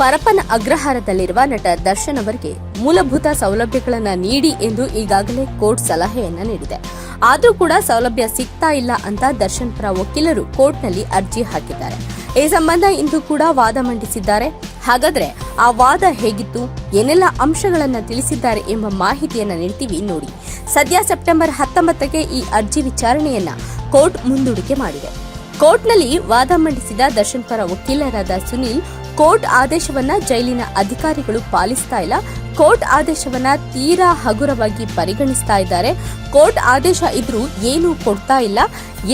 ಪರಪ್ಪನ ಅಗ್ರಹಾರದಲ್ಲಿರುವ ನಟ ದರ್ಶನ್ ಅವರಿಗೆ ಮೂಲಭೂತ ಸೌಲಭ್ಯಗಳನ್ನು ನೀಡಿ ಎಂದು ಈಗಾಗಲೇ ಕೋರ್ಟ್ ಸಲಹೆಯನ್ನ ನೀಡಿದೆ. ಆದರೂ ಕೂಡ ಸೌಲಭ್ಯ ಸಿಗ್ತಾ ಇಲ್ಲ ಅಂತ ದರ್ಶನ್ ಪರ ವಕೀಲರು ಕೋರ್ಟ್ನಲ್ಲಿ ಅರ್ಜಿ ಹಾಕಿದ್ದಾರೆ. ಈ ಸಂಬಂಧ ಇಂದು ಕೂಡ ವಾದ ಮಂಡಿಸಿದ್ದಾರೆ. ಹಾಗಾದ್ರೆ ಆ ವಾದ ಹೇಗಿತ್ತು? ಏನೆಲ್ಲ ಅಂಶಗಳನ್ನ ತಿಳಿಸಿದ್ದಾರೆ ಎಂಬ ಮಾಹಿತಿಯನ್ನ ನೀಡ್ತೀವಿ ನೋಡಿ. ಸದ್ಯ ಸೆಪ್ಟೆಂಬರ್ ಹತ್ತೊಂಬತ್ತಕ್ಕೆ ಈ ಅರ್ಜಿ ವಿಚಾರಣೆಯನ್ನ ಕೋರ್ಟ್ ಮುಂದೂಡಿಕೆ ಮಾಡಿದೆ. ಕೋರ್ಟ್ನಲ್ಲಿ ವಾದ ಮಂಡಿಸಿದ ದರ್ಶನ್ ಪರ ವಕೀಲರಾದ ಸುನೀಲ್, ಕೋರ್ಟ್ ಆದೇಶವನ್ನ ಜೈಲಿನ ಅಧಿಕಾರಿಗಳು ಪಾಲಿಸ್ತಾ ಇಲ್ಲ. ಕೋರ್ಟ್ ಆದೇಶವನ್ನ ತೀರಾ ಹಗುರವಾಗಿ ಪರಿಗಣಿಸ್ತಾ ಇದ್ದಾರೆ. ಕೋರ್ಟ್ ಆದೇಶ ಇದ್ರೂ ಏನು ಕೊಡ್ತಾ ಇಲ್ಲ.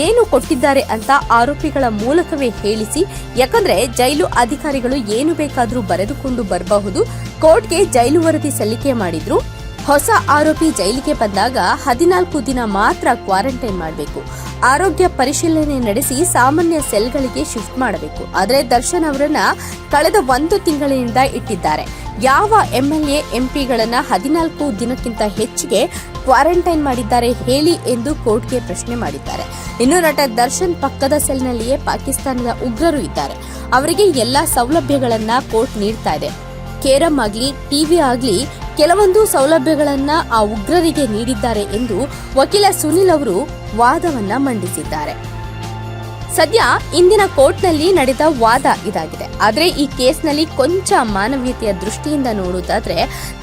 ಏನು ಕೊಟ್ಟಿದ್ದಾರೆ ಅಂತ ಆರೋಪಿಗಳ ಮೂಲಕವೇ ಹೇಳಿಸಿ, ಯಾಕಂದ್ರೆ ಜೈಲು ಅಧಿಕಾರಿಗಳು ಏನು ಬೇಕಾದರೂ ಬರೆದುಕೊಂಡು ಬರಬಹುದು. ಕೋರ್ಟ್ಗೆ ಜೈಲು ವರದಿ ಸಲ್ಲಿಕೆ ಮಾಡಿದ್ರು. ಹೊಸ ಆರೋಪಿ ಜೈಲಿಗೆ ಬಂದಾಗ ಹದಿನಾಲ್ಕು ದಿನ ಮಾತ್ರ ಕ್ವಾರಂಟೈನ್ ಮಾಡಬೇಕು. ಆರೋಗ್ಯ ಪರಿಶೀಲನೆ ನಡೆಸಿ ಸಾಮಾನ್ಯ ಸೆಲ್ಗಳಿಗೆ ಶಿಫ್ಟ್ ಮಾಡಬೇಕು. ಆದರೆ ದರ್ಶನ್ ಅವರನ್ನ ಕಳೆದ ಒಂದು ತಿಂಗಳಿನಿಂದ ಇಟ್ಟಿದ್ದಾರೆ. ಯಾವ ಎಂಎಲ್ಎ ಎಂಪಿಗಳನ್ನ ಹದಿನಾಲ್ಕು ದಿನಕ್ಕಿಂತ ಹೆಚ್ಚಿಗೆ ಕ್ವಾರಂಟೈನ್ ಮಾಡಿದ್ದಾರೆ ಹೇಳಿ ಎಂದು ಕೋರ್ಟ್ಗೆ ಪ್ರಶ್ನೆ ಮಾಡಿದ್ದಾರೆ. ಇನ್ನು ನಟ ದರ್ಶನ್ ಪಕ್ಕದ ಸೆಲ್ನಲ್ಲಿಯೇ ಪಾಕಿಸ್ತಾನದ ಉಗ್ರರು ಇದ್ದಾರೆ. ಅವರಿಗೆ ಎಲ್ಲಾ ಸೌಲಭ್ಯಗಳನ್ನ ಕೋರ್ಟ್ ನೀಡ್ತಾ ಇದೆ. ಕೇರಂ ಆಗ್ಲಿ, ಟಿವಿ ಆಗ್ಲಿ ಕೆಲವೊಂದು ಸೌಲಭ್ಯಗಳನ್ನ ಆ ಉಗ್ರರಿಗೆ ನೀಡಿದ್ದಾರೆ ಎಂದು ವಕೀಲ ಸುನಿಲ್ ಅವರು ವಾದವನ್ನ ಮಂಡಿಸಿದ್ದಾರೆ. ಸದ್ಯ ಇಂದಿನ ಕೋರ್ಟ್ನಲ್ಲಿ ನಡೆದ ವಾದ ಇದಾಗಿದೆ. ಆದರೆ ಈ ಕೇಸ್ನಲ್ಲಿ ಕೊಂಚ ಮಾನವೀಯತೆಯ ದೃಷ್ಟಿಯಿಂದ ನೋಡುವುದಾದ್ರೆ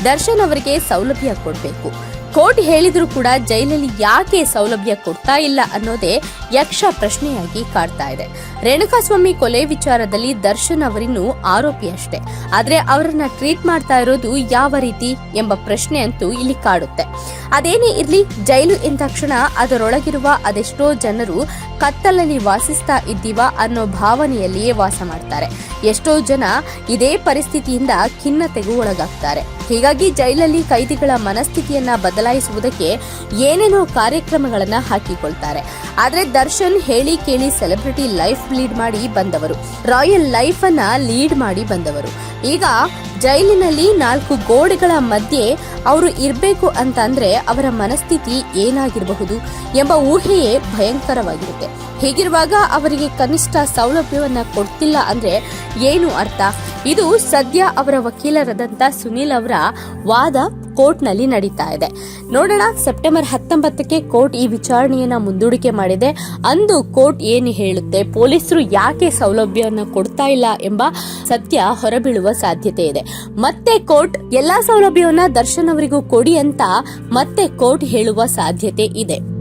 ದರ್ಶನ್ ಅವರಿಗೆ ಸೌಲಭ್ಯ ಕೊಡಬೇಕು. ಕೋರ್ಟ್ ಹೇಳಿದ್ರು ಕೂಡ ಜೈಲಲ್ಲಿ ಯಾಕೆ ಸೌಲಭ್ಯ ಕೊಡ್ತಾ ಇಲ್ಲ ಅನ್ನೋದೇ ಯಕ್ಷ ಪ್ರಶ್ನೆಯಾಗಿ ಕಾಡ್ತಾ ಇದೆ. ರೇಣುಕಾಸ್ವಾಮಿ ಕೊಲೆ ವಿಚಾರದಲ್ಲಿ ದರ್ಶನ್ ಅವರಿನ್ನು ಆರೋಪಿ ಅಷ್ಟೇ. ಆದ್ರೆ ಅವರನ್ನ ಟ್ರೀಟ್ ಮಾಡ್ತಾ ಇರೋದು ಯಾವ ರೀತಿ ಎಂಬ ಪ್ರಶ್ನೆ ಅಂತೂ ಇಲ್ಲಿ ಕಾಡುತ್ತೆ. ಅದೇನೇ ಇರ್ಲಿ, ಜೈಲು ಎಂದ ತಕ್ಷಣ ಅದರೊಳಗಿರುವ ಅದೆಷ್ಟೋ ಜನರು ಕತ್ತಲಲ್ಲಿ ವಾಸಿಸ್ತಾ ಇದ್ದೀವ ಅನ್ನೋ ಭಾವನೆಯಲ್ಲಿಯೇ ವಾಸ ಮಾಡ್ತಾರೆ. ಎಷ್ಟೋ ಜನ ಇದೇ ಪರಿಸ್ಥಿತಿಯಿಂದ ಖಿನ್ನತೆಗೂ ಒಳಗಾಗ್ತಾರೆ. ಹೀಗಾಗಿ ಜೈಲಲ್ಲಿ ಕೈದಿಗಳ ಮನಸ್ಥಿತಿಯನ್ನ ಬದಲಾಯಿಸುವುದಕ್ಕೆ ಏನೇನೋ ಕಾರ್ಯಕ್ರಮಗಳನ್ನ ಹಾಕಿಕೊಳ್ತಾರೆ. ಆದ್ರೆ ದರ್ಶನ್ ಹೇಳಿ ಕೇಳಿ ಸೆಲೆಬ್ರಿಟಿ ಲೈಫ್ ಲೀಡ್ ಮಾಡಿ ಬಂದವರು. ರಾಯಲ್ ಲೈಫ್ ಅನ್ನ ಲೀಡ್ ಮಾಡಿ ಬಂದವರು. ಈಗ ಜೈಲಿನಲ್ಲಿ ನಾಲ್ಕು ಗೋಡೆಗಳ ಮಧ್ಯೆ ಅವರು ಇರಬೇಕು ಅಂತಂದ್ರೆ ಅವರ ಮನಸ್ಥಿತಿ ಏನಾಗಿರಬಹುದು ಎಂಬ ಊಹೆಯೇ ಭಯಂಕರವಾಗಿರುತ್ತೆ. ಹೀಗಿರುವಾಗ ಅವರಿಗೆ ಕನಿಷ್ಠ ಸೌಲಭ್ಯವನ್ನ ಕೊಡ್ತಿಲ್ಲ ಅಂದ್ರೆ ಏನು ಅರ್ಥ? ಇದು ಸದ್ಯ ಅವರ ವಕೀಲರಾದಂತ ಸುನೀಲ್ ಅವರ ವಾದ ಕೋರ್ಟ್ನಲ್ಲಿ ನಡೀತಾ ಇದೆ. ನೋಡೋಣ, ಸೆಪ್ಟೆಂಬರ್ ಹತ್ತೊಂಬತ್ತಕ್ಕೆ ಕೋರ್ಟ್ ಈ ವಿಚಾರಣೆಯನ್ನ ಮುಂದೂಡಿಕೆ ಮಾಡಿದೆ. ಅಂದು ಕೋರ್ಟ್ ಏನು ಹೇಳುತ್ತೆ? ಪೊಲೀಸರು ಯಾಕೆ ಸೌಲಭ್ಯವನ್ನು ಕೊಡ್ತಾ ಇಲ್ಲ ಎಂಬ ಸತ್ಯ ಹೊರಬೀಳುವ ಸಾಧ್ಯತೆ ಇದೆ. ಮತ್ತೆ ಕೋರ್ಟ್ ಎಲ್ಲಾ ಸೌಲಭ್ಯವನ್ನ ದರ್ಶನ್ ಅವರಿಗೂ ಕೊಡಿ ಅಂತ ಮತ್ತೆ ಕೋರ್ಟ್ ಹೇಳುವ ಸಾಧ್ಯತೆ ಇದೆ.